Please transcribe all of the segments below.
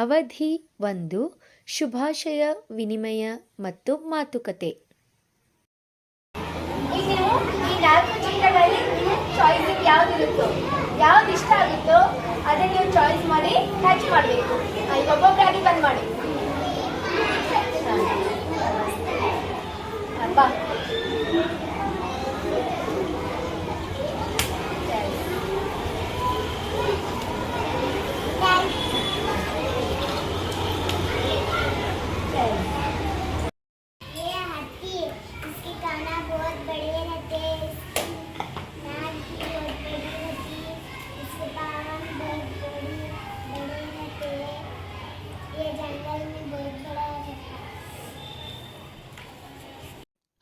ಅವಧಿ ಒಂದು, ಶುಭಾಶಯ, ವಿನಿಮಯ ಮತ್ತು ಮಾತುಕತೆ. ಚಾಯ್ಸ್ ಯಾವ್ದು ಇಷ್ಟ ಆಗುತ್ತೋ ಅದನ್ನ ನೀವು ಚಾಯ್ಸ್ ಮಾಡಿ ಹ್ಯಾಚ್ ಮಾಡಬೇಕು. ಈಗ ಒಬ್ಬೊಬ್ಬರಾಗಿ ಬಂದ್ ಮಾಡಿ. ಹಾ.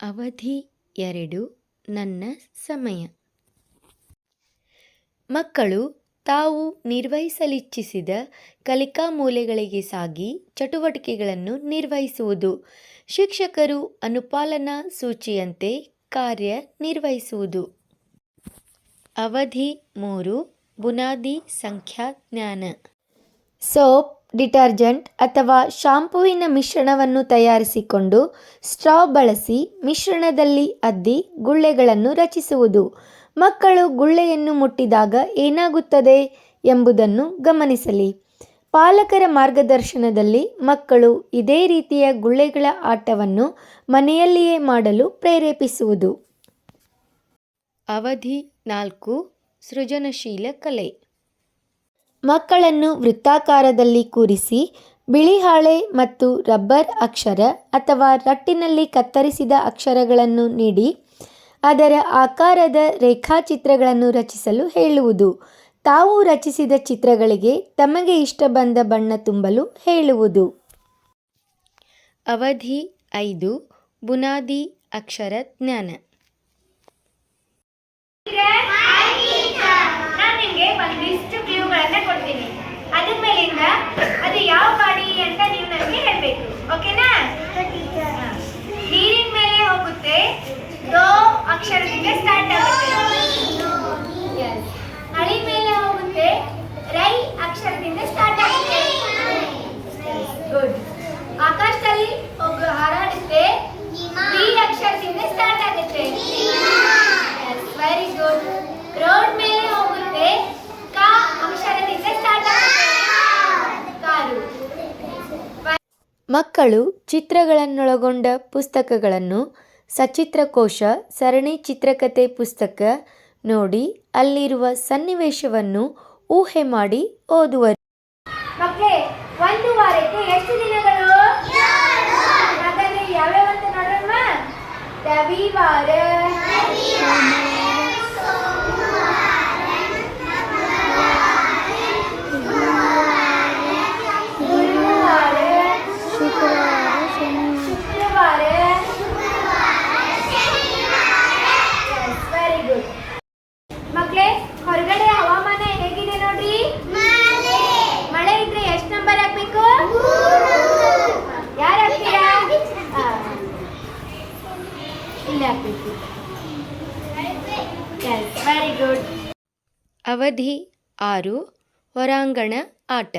ಅವಧಿ ಎರಡು ನನ್ನ ಸಮಯ. ಮಕ್ಕಳು ತಾವು ನಿರ್ವಹಿಸಲಿಚ್ಛಿಸಿದ ಕಲಿಕಾ ಮೂಲೆಗಳಿಗೆ ಸಾಗಿ ಚಟುವಟಿಕೆಗಳನ್ನು ನಿರ್ವಹಿಸುವುದು, ಶಿಕ್ಷಕರು ಅನುಪಾಲನಾ ಸೂಚಿಯಂತೆ ಕಾರ್ಯ ನಿರ್ವಹಿಸುವುದು. ಅವಧಿ ಮೂರು, ಬುನಾದಿ ಸಂಖ್ಯಾಜ್ಞಾನ ಸೋಪ್ ಡಿಟರ್ಜೆಂಟ್ ಅಥವಾ ಶಾಂಪೂವಿನ ಮಿಶ್ರಣವನ್ನು ತಯಾರಿಸಿಕೊಂಡು ಸ್ಟ್ರಾ ಬಳಸಿ ಮಿಶ್ರಣದಲ್ಲಿ ಅದ್ದಿ ಗುಳ್ಳೆಗಳನ್ನು ರಚಿಸುವುದು. ಮಕ್ಕಳು ಗುಳ್ಳೆಯನ್ನು ಮುಟ್ಟಿದಾಗ ಏನಾಗುತ್ತದೆ ಎಂಬುದನ್ನು ಗಮನಿಸಲಿ. ಪಾಲಕರ ಮಾರ್ಗದರ್ಶನದಲ್ಲಿ ಮಕ್ಕಳು ಇದೇ ರೀತಿಯ ಗುಳ್ಳೆಗಳ ಆಟವನ್ನು ಮನೆಯಲ್ಲಿಯೇ ಮಾಡಲು ಪ್ರೇರೇಪಿಸುವುದು. ಅವಧಿ ನಾಲ್ಕು. ಸೃಜನಶೀಲ ಕಲೆ. ಮಕ್ಕಳನ್ನು ವೃತ್ತಾಕಾರದಲ್ಲಿ ಕೂರಿಸಿ, ಬಿಳಿ ಹಾಳೆ ಮತ್ತು ರಬ್ಬರ್ ಅಕ್ಷರ ಅಥವಾ ರಟ್ಟಿನಲ್ಲಿ ಕತ್ತರಿಸಿದ ಅಕ್ಷರಗಳನ್ನು ನೀಡಿ, ಅದರ ಆಕಾರದ ರೇಖಾಚಿತ್ರಗಳನ್ನು ರಚಿಸಲು ಹೇಳುವುದು. ತಾವು ರಚಿಸಿದ ಚಿತ್ರಗಳಿಗೆ ತಮಗೆ ಇಷ್ಟ ಬಂದ ಬಣ್ಣ ತುಂಬಲು ಹೇಳುವುದು. ಅವಧಿ ಐದು, ಬುನಾದಿ ಅಕ್ಷರ ಜ್ಞಾನ. ಅದು ಯಾವ ಗಾಡಿ ಅಂತ ನೀವು ನನಗೆ ಹೇಳ್ಬೇಕು. ಓಕೆನಾ. ನೀರಿನ ಮೇಲೆ ಹೋಗುತ್ತೆ. ದೋ ಅಕ್ಷರದಿಂದ ಸ್ಟಾರ್ಟ್ ಆಗುತ್ತೆ Yes. ಹಳಿ ಮೇಲೆ ಹೋಗುತ್ತೆ ರೈ ಅಕ್ಷರದಿಂದ ಸ್ಟಾರ್ಟ್ ಆಗುತ್ತೆ ಗುಡ್ ಆಕಾಶದಲ್ಲಿ ಹೋಗ ಹಾರಾಡುತ್ತೆ ಬಿ ಅಕ್ಷರದಿಂದ ಸ್ಟಾರ್ಟ್ ಆಗುತ್ತೆ ವೆರಿ ಗುಡ್ ರೋಡ್ ಮೇಲೆ ಹೋಗುತ್ತೆ ಕ ಅಕ್ಷರದಿಂದ ಸ್ಟಾರ್ಟ್ ಆಗುತ್ತೆ ಕಾರು ಮಕ್ಕಳು ಚಿತ್ರಗಳನ್ನೊಳಗೊಂಡ ಪುಸ್ತಕಗಳನ್ನು ಸಚಿತ್ರಕೋಶ ಸರಣಿ ಚಿತ್ರಕಥೆ ಪುಸ್ತಕ ನೋಡಿ ಅಲ್ಲಿರುವ ಸನ್ನಿವೇಶವನ್ನು ಊಹೆ ಮಾಡಿ ಓದುವರು. ಮಕ್ಕಳೇ ಒಂದು ವಾರಕ್ಕೆ ಎಷ್ಟು ದಿನಗಳು? ಹಾಗಾದ್ರೆ ಯಾವ್ಯಾವ ಅಂತ ನೋಡೋಣ ರವಿವಾರ ಗುರುವಾರ ಶುಕ್ರವಾರ ವೆರಿ ಗುಡ್ ಮಕ್ಕಳೇ ಹೊರಗಡೆ ಹವಾಮಾನ ಹೇಗಿದೆ ನೋಡ್ರಿ? ಮಳೆ. ಇದ್ರೆ ಎಷ್ಟು ನಂಬರ್ ಹಾಕ್ಬೇಕು? ಯಾರು ಹಾಕ್ತೀರಾ? ಇಲ್ಲೇ ಹಾಕ್ಬೇಕು. ವೆರಿ ಗುಡ್ ಅವಧಿ ಆರು ಹೊರಾಂಗಣ ಆಟ.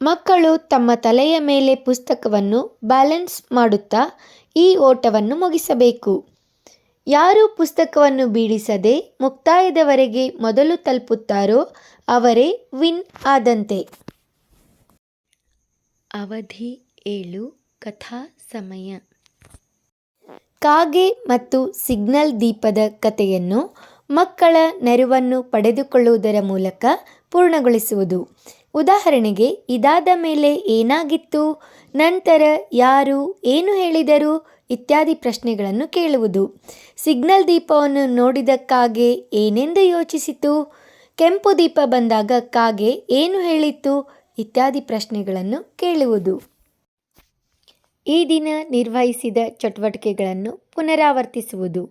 ಮಕ್ಕಳು ತಮ್ಮ ತಲೆಯ ಮೇಲೆ ಪುಸ್ತಕವನ್ನು ಬ್ಯಾಲೆನ್ಸ್ ಮಾಡುತ್ತಾ ಈ ಓಟವನ್ನು ಮುಗಿಸಬೇಕು. ಯಾರು ಪುಸ್ತಕವನ್ನು ಬೀಳಿಸದೆ ಮುಕ್ತಾಯದವರೆಗೆ ಮೊದಲು ತಲುಪುತ್ತಾರೋ ಅವರೇ ವಿನ್ ಆದಂತೆ. ಅವಧಿ ಏಳು, ಕಥಾ ಸಮಯ. ಕಾಗೆ ಮತ್ತು ಸಿಗ್ನಲ್ ದೀಪದ ಕಥೆಯನ್ನು ಮಕ್ಕಳ ನೆರವನ್ನು ಪಡೆದುಕೊಳ್ಳುವುದರ ಮೂಲಕ ಪೂರ್ಣಗೊಳಿಸುವುದು. ಉದಾಹರಣೆಗೆ, ಇದಾದ ಮೇಲೆ ಏನಾಗಿತ್ತು? ನಂತರ ಯಾರು ಏನು ಹೇಳಿದರು? ಇತ್ಯಾದಿ ಪ್ರಶ್ನೆಗಳನ್ನು ಕೇಳುವುದು. ಸಿಗ್ನಲ್ ದೀಪವನ್ನು ನೋಡಿದ ಕಾಗೆ ಏನೆಂದು ಯೋಚಿಸಿತು? ಕೆಂಪು ದೀಪ ಬಂದಾಗ ಕಾಗೆ ಏನು ಹೇಳಿತ್ತು? ಇತ್ಯಾದಿ ಪ್ರಶ್ನೆಗಳನ್ನು ಕೇಳುವುದು. ಈ ದಿನ ನಿರ್ವಹಿಸಿದ ಚಟುವಟಿಕೆಗಳನ್ನು ಪುನರಾವರ್ತಿಸುವುದು.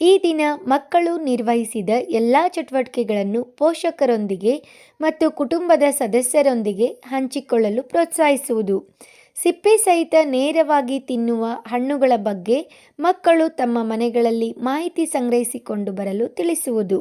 ಈ ದಿನ ಮಕ್ಕಳು ನಿರ್ವಹಿಸಿದ ಎಲ್ಲ ಚಟುವಟಿಕೆಗಳನ್ನು ಪೋಷಕರೊಂದಿಗೆ ಮತ್ತು ಕುಟುಂಬದ ಸದಸ್ಯರೊಂದಿಗೆ ಹಂಚಿಕೊಳ್ಳಲು ಪ್ರೋತ್ಸಾಹಿಸುವುದು. ಸಿಪ್ಪೆ ಸಹಿತ ನೇರವಾಗಿ ತಿನ್ನುವ ಹಣ್ಣುಗಳ ಬಗ್ಗೆ ಮಕ್ಕಳು ತಮ್ಮ ಮನೆಗಳಲ್ಲಿ ಮಾಹಿತಿ ಸಂಗ್ರಹಿಸಿಕೊಂಡು ಬರಲು ತಿಳಿಸುವುದು.